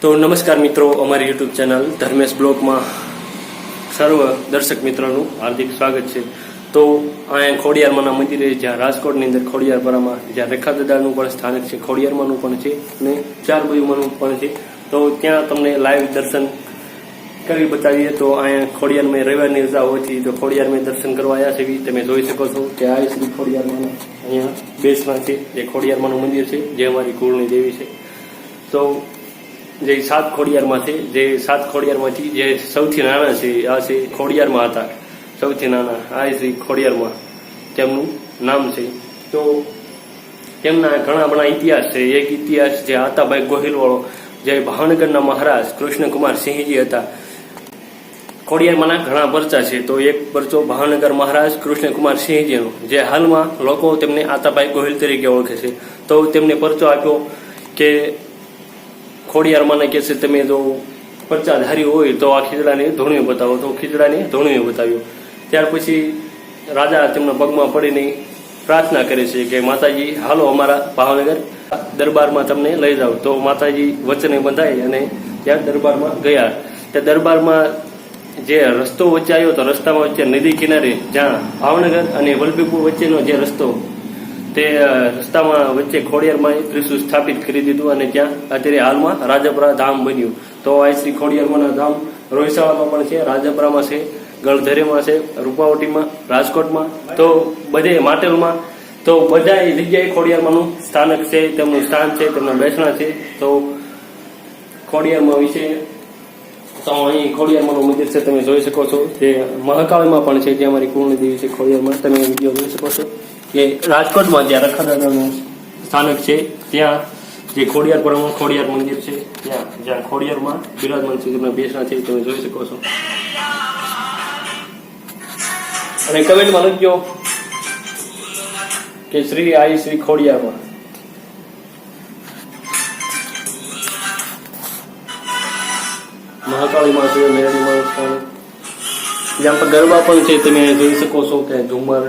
તો નમસ્કાર મિત્રો, અમારી યુટ્યુબ ચેનલ ધર્મેશ બ્લોગમાં સર્વ દર્શક મિત્રોનું હાર્દિક સ્વાગત છે. તો અહીંયા ખોડિયારમાંના મંદિરે જ્યાં રાજકોટની અંદર ખોડિયારપરામાં જ્યાં રેખા દાદાનું પણ સ્થાનક છે, ખોડિયારમાંનું પણ છે અને ચાર બાજુમાંનું પણ છે. તો ત્યાં તમને લાઈવ દર્શન કરી બતાવીએ. તો અહીંયા ખોડિયારમાં રવિવારની રજા હોવાથી તો ખોડિયારમાં દર્શન કરવા આવ્યા છે, તમે જોઈ શકો છો કે આ શ્રી ખોડિયારમાં અહીંયા બેસમાં છે, જે ખોડિયારમાંનું મંદિર છે, જે અમારી કુળની દેવી છે. તો જે સાત ખોડિયારમાંથી જે સાત ખોડિયારમાંથી જે સૌથી નાના છે, આ છે ખોડિયારમાં હતા. સૌથી નાના, આ શ્રી ખોડિયારમાં. તેમનું નામ છે. તો તેમના ઘણા બધા ઇતિહાસ છે. એક ઇતિહાસ જે આતાભાઈ ગોહિલવાળો, જે ભાવનગરના મહારાજ કૃષ્ણકુમાર સિંહજી હતા. ખોડિયારમાંના ઘણા પરચા છે. તો એક પરચો ભાવનગર મહારાજ કૃષ્ણકુમાર સિંહજીનો, જે હાલમાં લોકો તેમને આતાભાઈ ગોહિલ તરીકે ઓળખે છે. તો તેમને પરચો આપ્યો કે ખોડિયારમાંને કહે છે તમે જો પચાસ હારી હોય તો આ ખીજડાને ધોણીએ બતાવો. તો ખીજડાને ધોણીએ બતાવ્યો. ત્યાર પછી રાજા તેમના પગમાં પડીને પ્રાર્થના કરે છે કે માતાજી, હાલો અમારા ભાવનગર દરબારમાં તમને લઈ જાઓ. તો માતાજી વચને બંધાય અને ત્યાં દરબારમાં ગયા. ત્યાં દરબારમાં જે રસ્તો વચ્ચે આવ્યો તો રસ્તામાં વચ્ચે નદી કિનારે જ્યાં ભાવનગર અને વલભીપુર વચ્ચેનો જે રસ્તો તે રસ્તામાં વચ્ચે ખોડિયારમાં ત્રિશુલ સ્થાપિત કરી દીધું અને ત્યાં અત્યારે હાલમાં રાજપરા ધામ બન્યું. તો આ શ્રી ખોડિયારમાંના ધામ રોહિસાવામાં પણ છે, રાજપરામાં છે ગળધરેમાં છે, રૂપાવટીમાં, રાજકોટમાં. તો બધે માટેલમાં. તો બધા જગ્યાએ ખોડિયારમાંનું સ્થાનક છે, તેમનું સ્થાન છે, તેમના બેસણા છે. તો ખોડિયારમાં વિશે તો અહીં ખોડિયારમાંનું મંદિર છે, તમે જોઈ શકો છો. જે મહાકાળીમાં પણ છે, જે અમારી કુળની દેવી છે ખોડિયારમાં તમે વીડિયો જોઈ શકો છો. કે રાજકોટમાં જ્યાં રખાદાદાનું સ્થાનક છે, ત્યાં જે ખોડિયારપુરામાં ખોડિયાર મંદિર છે, ત્યાં જ્યાં ખોડિયારમાં બિરાજમાન તેમના બેસણા છે, તમે જોઈ શકો છો. અને કમેન્ટમાં લખજો કે શ્રી આઈ શ્રી ખોડિયારમાં. મહાકાળીમાં છે મેરડીમાં સ્થાન જ્યાં પર ગરબા પણ છે, તમે જોઈ શકો છો કે ઝુમર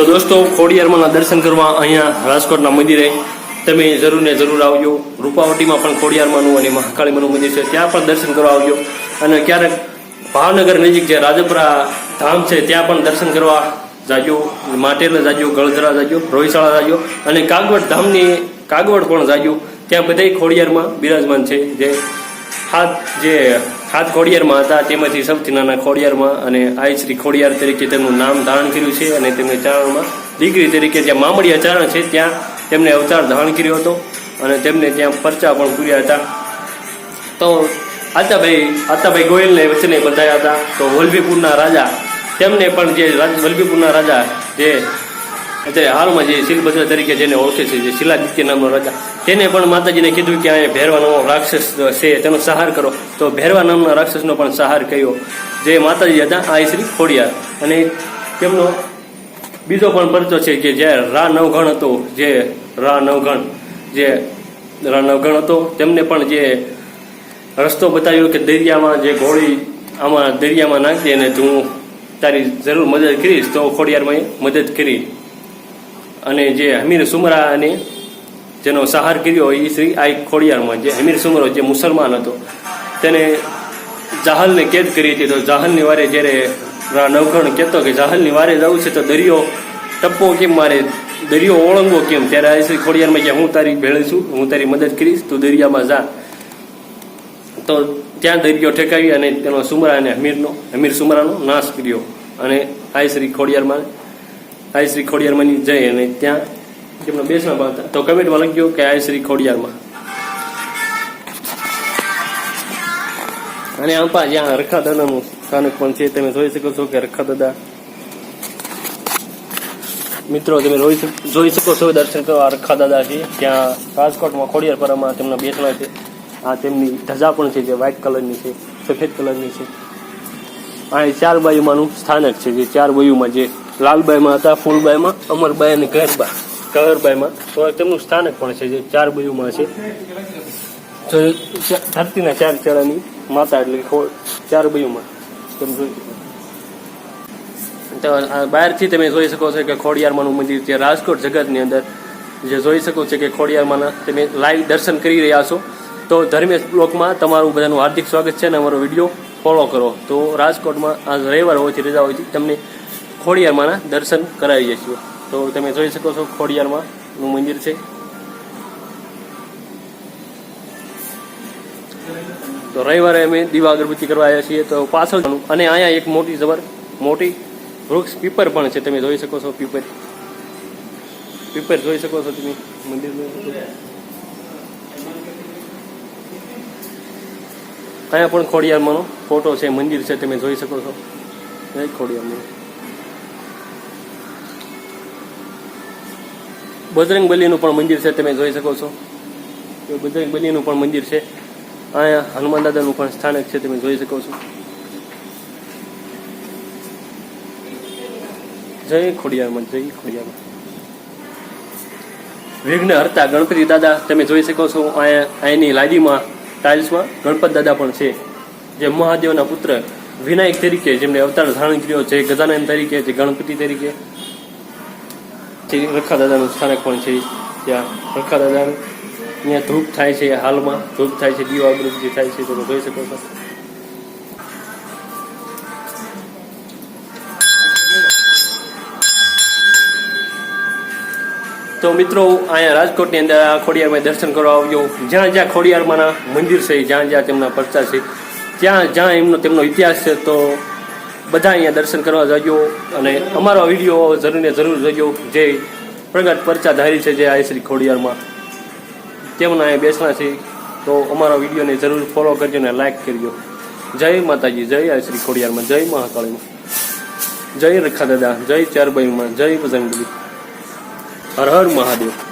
તો દોસ્તો ખોડિયારમાંના દર્શન કરવા અહીંયા રાજકોટના મંદિરે તમે જરૂર ને જરૂર આવજો. રૂપાવટીમાં પણ ખોડિયારમાંનું અને મહાકાળીમાંનું મંદિર છે. ત્યાં પણ દર્શન કરવા આવજો. અને ક્યારેક ભાવનગર નજીક જે રાજપરા ધામ છે, ત્યાં પણ દર્શન કરવા જાજો. માટેલા જાજો, ગળધરા જાજો રોહિશાળા જાજો અને કાગવડ ધામની કાગવડ પણ જાજો. ત્યાં બધાય ખોડિયારમાં બિરાજમાન છે. જે હાથ જે હાથ ખોડિયારમાં હતા, તેમાંથી સૌથી નાના ખોડિયારમાં અને આઈ શ્રી ખોડિયાર તરીકે તેમનું નામ ધારણ કર્યું છે અને તેમને ચારણમાં દીકરી તરીકે જ્યાં મામડિયા ચારણ છે, ત્યાં તેમને અવતાર ધારણ કર્યો હતો અને તેમને ત્યાં પરચા પણ પૂર્યા હતા. તો આતાભાઈ આતાભાઈ ગોયલને વચ્ચે બંધાયા હતા. તો વલ્લભીપુરના રાજા, તેમને પણ જે વલ્લભીપુરના રાજા જે અત્યારે હાલમાં જે શિલભદ્ર તરીકે જેને ઓળખે છે, જે શિલાદિત્ય નામનો રાજા, તેને પણ માતાજીને કીધું કે અહીંયા ભેરવા નામનો રાક્ષસ છે, તેનો સહાર કરો. તો ભેરવા નામના રાક્ષસનો પણ સહાર કર્યો. જે માતાજી હતા, આ શ્રી ખોડિયાર. અને તેમનો બીજો પણ પરચો છે કે જે રા નવગણ હતો, જે રા નવગણ જે રા નવગણ હતો, તેમને પણ જે રસ્તો બતાવ્યો કે દરિયામાં જે ઘોડી આમાં દરિયામાં નાખી અને તું તારી જરૂર મદદ કરીશ, તો ખોડિયારમાં મદદ કરી. અને જે હમીર સુમરા અને જેનો સહાર કર્યો એ શ્રી આ ખોડિયારમાં જે હમીર સુમરો જે મુસલમાન હતો, તેને જાહલને કેદ કરી હતી. તો જાહલની વારે જ્યારે નવઘણ કહેતો કે જાહલની વારે જવું છે, તો દરિયો ટપ્પો કેમ મારે, દરિયો ઓળંગવો કેમ? ત્યારે આ શ્રી ખોડિયારમાં કે હું તારી ભેળ છું, હું તારી મદદ કરીશ, તું દરિયામાં જા. તો ત્યાં દરિયો ઠેકાવી અને તેનો સુમરા અને હમીરનો હમીર સુમરાનો નાશ કર્યો. અને આઈ શ્રી ખોડિયારમાં આઈ શ્રી ખોડિયારમાં જઈ અને ત્યાં તેમનો બેસવા પામતા તો કમેન્ટમાં લખ્યો કે આઈ શ્રી ખોડિયારમાં. અને અંપા જ્યાં રખા દાદાનું સ્થાનક પણ છે. તમે જોઈ શકો છો કે રખા દાદા મિત્રો, તમે જોઈ શકો છો, દર્શન કરવા રખા દાદા છે. ત્યાં રાજકોટમાં ખોડિયારપરામાં તેમના બેસણા છે. આ તેમની ધજા પણ છે, જે વ્હાઇટ કલરની છે, સફેદ કલરની છે. આ ચાર બાયુમાંનું સ્થાનક છે, જે ચાર બાયુમાં જે લાલબાઈમાં હતા, ફૂલબાઈમાં, અમરબાઈ અને કહેરબા કહેરબાઈમાં તો તેમનું સ્થાનક પણ છે, જે ચાર બાયુમાં છે. ધરતીના ચાર ચડાની માતા એટલે ચાર બાયુમાં તેમ જોઈ બહારથી તમે જોઈ શકો છો કે ખોડિયારમાંનું મંદિર છે. રાજકોટ જગતની અંદર જે જોઈ શકો છો કે ખોડિયારમાંના તમે લાઈવ દર્શન કરી રહ્યા છો. તો ધર્મેશ બ્લોકમાં તમારું બધાનું હાર્દિક સ્વાગત છે અને અમારો વીડિયો ફોલો કરો. તો રાજકોટમાં આજ રવિવાર હોવાથી રજા હોય છે. તમને ખોડિયારમાંના દર્શન કરાવીએ છીએ. તો તમે જોઈ શકો છો ખોડિયારમાંનું મંદિર છે. તો રવિવારે અમે દીવા અગરબત્તી કરવા આવ્યા છીએ. તો પાછળ અને અહીંયા એક મોટી જબર, મોટી વૃક્ષ પીપર પણ છે. તમે જોઈ શકો છો પીપર. પીપર જોઈ શકો છો તમે મંદિર અહીંયા પણ ખોડિયારમાંનો ફોટો છે. મંદિર છે. તમે જોઈ શકો છો. ખોડિયારમાં બજરંગ બલીનું પણ મંદિર છે, તમે જોઈ શકો છો. બજરંગ બલીનું પણ મંદિર છે. અહીંયા હનુમાન દાદાનું પણ સ્થાનક છે, તમે જોઈ શકો છો. જય ખોડિયામાં જય ખોડિયામાં વિઘ્ન હરતા ગણપતિ દાદા, તમે જોઈ શકો છો, અહીંયા, અહીંની લાદીમાં, ટાઇલ્સમાં ગણપત દાદા પણ છે. જે મહાદેવના પુત્ર વિનાયક તરીકે જેમને અવતાર ધારણ કર્યો છે ગજાનંદ તરીકે, જે ગણપતિ તરીકે. જે રખાદાદાનું સ્થાનક પણ છે ત્યાં રખાદાદાનું અહીંયા ધૂપ થાય છે, હાલમાં ધૂપ થાય છે, દીવા અગરબત્તી થાય છે, તમે જોઈ શકો છો. તો મિત્રો અહીંયા રાજકોટની અંદર આ ખોડિયારમાં દર્શન કરવા આવ્યો. જ્યાં જ્યાં ખોડિયારમાંના મંદિર છે, જ્યાં જ્યાં તેમના પરચા છે, ત્યાં જ્યાં એમનો તેમનો ઇતિહાસ છે, તો બધા અહીંયા દર્શન કરવા જજો અને અમારો વીડિયો જરૂર ને જરૂર જજો. જે પ્રગટ પરચા ધારી છે જે આ શ્રી ખોડિયારમાં. તેમના અહીંયા બેસણા છે. તો અમારા વિડીયોને જરૂર ફોલો કરજો અને લાઈક કરજો. જય માતાજી, જય આ શ્રી ખોડિયારમાં, જય મહાકાળીમાં. જય રખા દાદા, જય ચારબાઈમાં, જય બજરંગબલી હર હર મહાદેવ.